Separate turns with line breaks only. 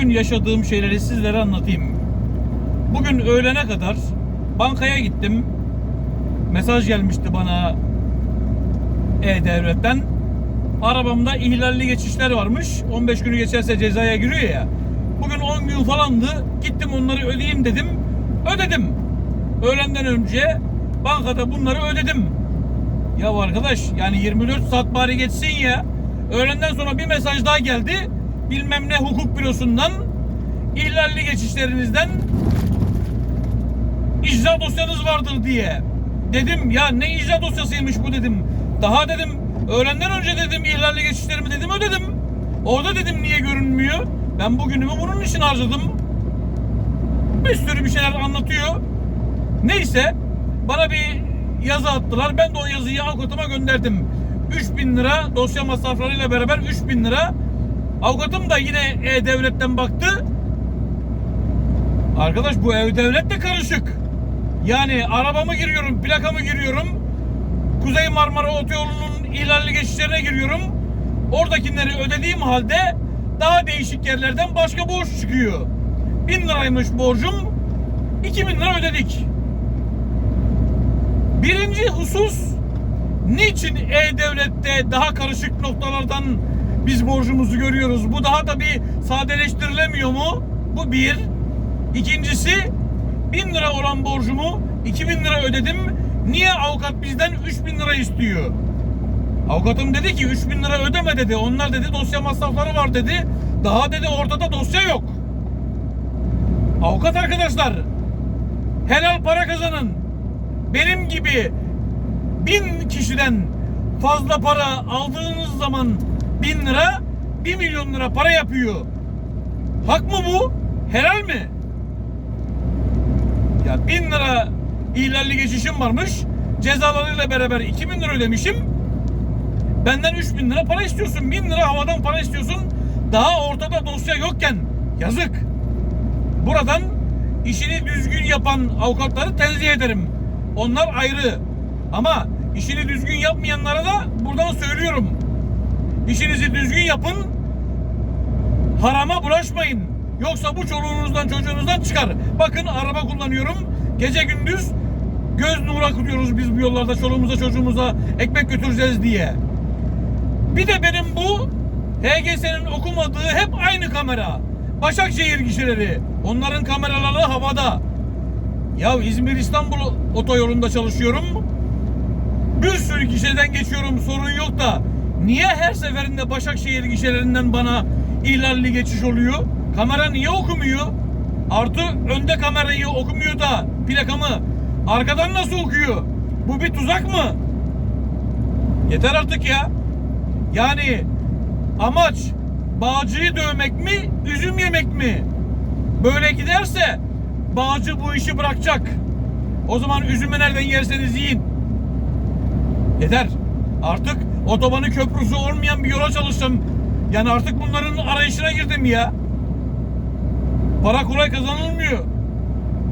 bugün yaşadığım şeyleri sizlere anlatayım. Bugün öğlene kadar bankaya gittim. Mesaj gelmişti bana E-Devlet'ten. Arabamda ihlalli geçişler varmış. 15 günü geçerse cezaya giriyor ya. Bugün 10 gün falandı. Gittim onları ödeyeyim dedim. Ödedim. Öğlenden önce bankada bunları ödedim. Ya arkadaş yani 24 saat bari geçsin ya. Öğlenden sonra bir mesaj daha geldi. Bilmem ne hukuk bürosundan ihlalli geçişlerinizden icra dosyanız vardır diye. Dedim ya ne icra dosyasıymış bu dedim. Daha dedim öğlenden önce dedim ihlalli geçişlerimi dedim ödedim. Orada dedim niye görünmüyor? Ben bugünümü bunun için harcadım. Bir sürü bir şeyler anlatıyor. Neyse bana bir yazı attılar. Ben de o yazıyı avukatıma gönderdim. 3000 lira dosya masraflarıyla beraber 3000 lira. Avukatım da yine E-Devlet'ten baktı. Arkadaş bu E-Devlet de karışık. Yani arabamı giriyorum, plakamı giriyorum. Kuzey Marmara Otoyolu'nun ihlalli geçişlerine giriyorum. Oradakileri ödediğim halde daha değişik yerlerden başka borç çıkıyor. 1000 liraymış borcum. 2000 lira ödedik. Birinci husus niçin E-Devlet'te daha karışık noktalardan biz borcumuzu görüyoruz? Bu daha da bir sadeleştirilemiyor mu? Bu bir. İkincisi 1000 lira olan borcumu 2000 lira ödedim. Niye avukat bizden 3000 lira istiyor? Avukatım dedi ki 3000 lira ödeme dedi. Onlar dedi dosya masrafları var dedi. Daha dedi ortada dosya yok. Avukat arkadaşlar helal para kazanın. Benim gibi bin kişiden fazla para aldığınız zaman bin lira bir milyon lira para yapıyor. Hak mı bu? Helal mi? Ya bin lira ihlalli geçişim varmış. Cezalarıyla beraber 2000 lira ödemişim. Benden 3000 lira para istiyorsun. 1000 lira havadan para istiyorsun. Daha ortada dosya yokken yazık. Buradan işini düzgün yapan avukatları tenzih ederim. Onlar ayrı. Ama işini düzgün yapmayanlara da buradan söylüyorum. İşinizi düzgün yapın. Harama bulaşmayın. Yoksa bu çoluğunuzdan çocuğunuzdan çıkar. Bakın araba kullanıyorum. Gece gündüz göz nura kuruyoruz biz bu yollarda çoluğumuza çocuğumuza ekmek götüreceğiz diye. Bir de benim bu HGS'nin okumadığı hep aynı kamera. Başakşehir gişeleri. Onların kameraları havada. Ya İzmir İstanbul otoyolunda çalışıyorum. Bir sürü gişeden geçiyorum sorun yok da niye her seferinde Başakşehir gişelerinden bana ihlalli geçiş oluyor? Kamera niye okumuyor? Artı önde kamerayı okumuyor da plakamı arkadan nasıl okuyor? Bu bir tuzak mı? Yeter artık ya. Yani amaç bağcıyı dövmek mi, üzüm yemek mi? Böyle giderse bağcı bu işi bırakacak. O zaman üzümü nereden yerseniz yiyin. Yeter. Artık otobanı köprüsü olmayan bir yola çalıştım. Yani artık bunların arayışına girdim ya. Para kolay kazanılmıyor.